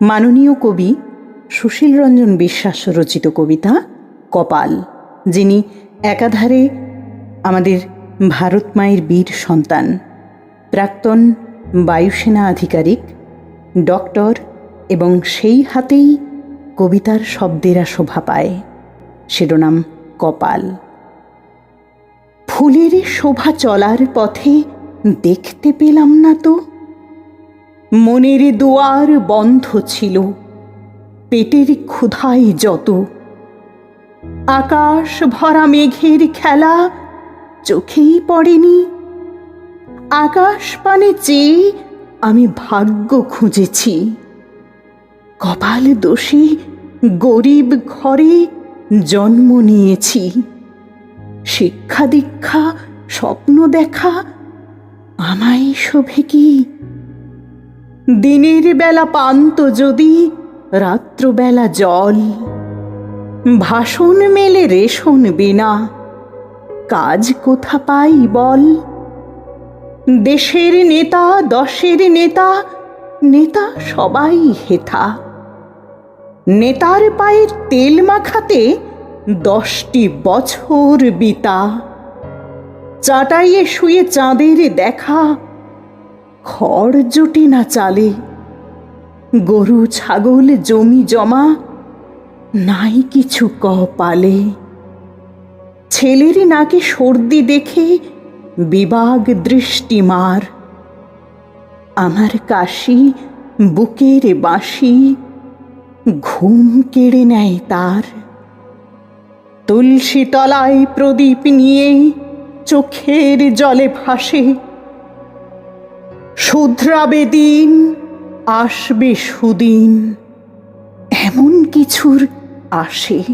মাননীয় কবি সুশীল রঞ্জন বিশ্বাস রচিত কবিতা কপাল, যিনি একাধারে আমাদের ভারত মায়ের বীর সন্তান। প্রাক্তন বায়ুসেনা আধিকারিক, ডক্টর এবং সেই হাতেই কবিতার শব্দেরা শোভা পায়। শিরোনাম কপাল। ফুলের শোভা চলার পথে দেখতে পেলাম না তো মনের দুয়ার বন্ধ ছিল, পেটের ক্ষুধাই যত। আকাশ ভরা মেঘের খেলা চোখেই পড়েনি। আকাশ পানে চেয়ে আমি ভাগ্য খুঁজেছি। কপাল দোষী গরিব ঘরে জন্ম নিয়েছি। শিক্ষা দীক্ষা, স্বপ্ন দেখা, আমায় শোভে কি? দিনের বেলা পান্ত যদি, রাত্রবেলা জল। ভাষণ মেলে রেশন বিনা, কাজ কোথা পাই বল? দেশের নেতা, দশের নেতা নেতা সবাই হেথা। নেতার পায়ের তেল মাখাতে দশটি বছর বিতা। চাটাইয়ে শুয়ে চাঁদের দেখা খড় জোটে না চালে? গরু, ছাগল, জমি জমা? নাই কিছু কপালে ছেলেরই নাকি সর্দি দেখে বিবাগ দৃষ্টি মার। আমার কাশি, বুকের বাঁশি, ঘুম কেড়ে নেয় তার। তুলসী তলায় প্রদীপ নিয়ে চোখের জলে ভাসে শুধরাবে দিন আসবে সুদিন। এমন কিছুর আসে।